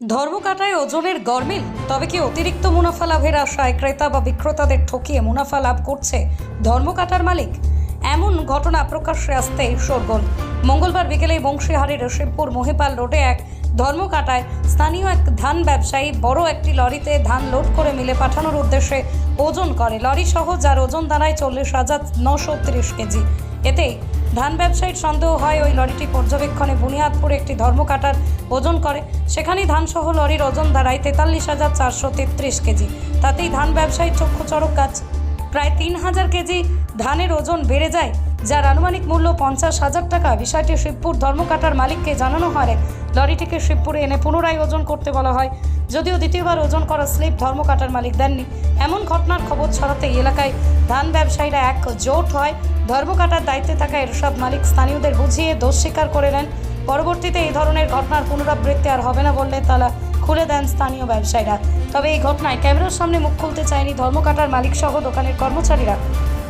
ধর্মকাটায় ওজনের গরমিল তবে কি অতিরিক্ত মুনাফা লাভের আশায় ক্রেতা বা বিক্রেতাদের ঠকিয়ে মুনাফা লাভ করছে ধর্মকাটার মালিক? এমন ঘটনা প্রকাশ্যে আসতে শোরগোল। মঙ্গলবার বিকেলে বংশীহারের শিবপুর মহিপাল রোডে এক ধর্মকাটায় স্থানীয় এক ধান ব্যবসায়ী বড় একটি লরিতে ধান লোড করে মিলে পাঠানোর উদ্দেশ্যে ওজন করে। লরি সহ যার ওজন দাঁড়ায় চল্লিশ হাজার নশো তিরিশ কেজি। এতে ধান ব্যবসায়ীর সন্দেহ হয় ওই লরিটি পর্যবেক্ষণে বুনিয়াদপুরে একটি ধর্মকাটার ওজন করে। সেখানেই ধানসহ লরির ওজন দাঁড়ায় তেতাল্লিশ হাজার চারশো তেত্রিশ কেজি। তাতেই ধান ব্যবসায়ীর চক্ষু চড়ক গাছ। প্রায় তিন হাজার কেজি ধানের ওজন বেড়ে যায় যার আনুমানিক মূল্য পঞ্চাশ হাজার টাকা। বিষয়টি শিবপুর ধর্মকাটার মালিককে জানানো হয়। লরিটিকে শিবপুরে এনে পুনরায় ওজন করতে বলা হয়। যদিও দ্বিতীয়বার ওজন করা স্লিপ ধর্মকাটার মালিক দেননি। এমন ঘটনার খবর ছড়াতে এলাকায় ধান ব্যবসায়ীরা এক জোট হয়। ধর্মকাটার দায়িত্বে থাকা এরশাদ মালিক স্থানীয়দের বুঝিয়ে দোষ স্বীকার করে নেন। পরবর্তীতে এই ধরনের ঘটনার পুনরাবৃত্তি আর হবে না বললে তালা খুলে দেন স্থানীয় ব্যবসায়ীরা। তবে এই ঘটনায় ক্যামেরার সামনে মুখ খুলতে চায়নি ধর্মকাটার মালিক সহ দোকানের কর্মচারীরা।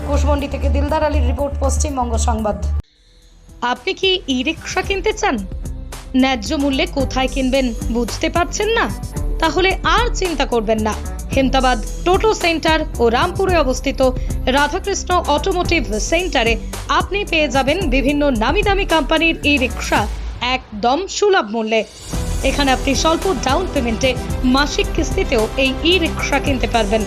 কুশমন্ডি থেকে দিলদার আলীর রিপোর্ট, পশ্চিমবঙ্গ সংবাদ। আপনি কি ই রিক্সা কিনতে চান? ন্যায্য মূল্যে কোথায় কিনবেন বুঝতে পারছেন না? তাহলে আর চিন্তা করবেন না। হেমতাবাদ টোটো সেন্টার ও রামপুরে অবস্থিত রাধাকৃষ্ণ অটোমোটিভ সেন্টারে আপনি পেয়ে যাবেন বিভিন্ন নামি দামি কোম্পানির ই রিক্সা একদম সুলভ মূল্যে। এখানে আপনি স্বল্প ডাউন পেমেন্টে মাসিক কিস্তিতেও এই ই রিক্সা কিনতে পারবেন।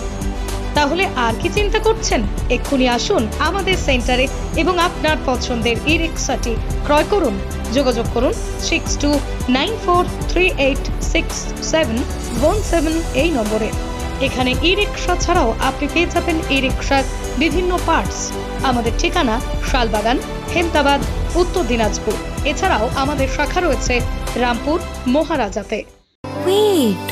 তাহলে আর কি চিন্তা করছেন? এক্ষুনি আসুন আমাদের সেন্টারে এবং আপনার পছন্দের ই রিক্সাটি ক্রয় করুন। যোগাযোগ করুন six two nine four three eight six seven one seven এই নম্বরে। এখানে ই রিক্সা ছাড়াও আপনি পেয়ে যাবেন ই রিক্সার বিভিন্ন পার্টস আমাদের ঠিকানা শালবাগান, হেমতাবাদ, উত্তর দিনাজপুর। এছাড়াও আমাদের শাখা রয়েছে Rampur মহারাজাতে। Wait.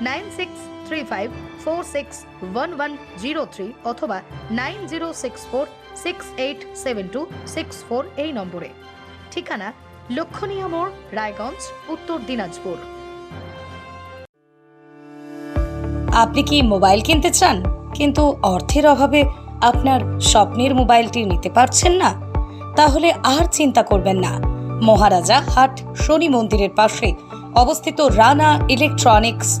nine six three five four six one one zero three অথবা nine zero six four six eight seven two six four এই নম্বরে। ঠিকানা লক্ষণীয় মোড়, রায়গঞ্জ, উত্তর দিনাজপুর। আপনি কি মোবাইল কিনতে চান? কিন্তু অর্থের অভাবে আপনার স্বপ্নের মোবাইলটি নিতে পারছেন না? তাহলে আর চিন্তা করবেন না। মহারাজা হাট শনি মন্দিরের পাশে অবস্থিত রানা ইলেকট্রনিক্স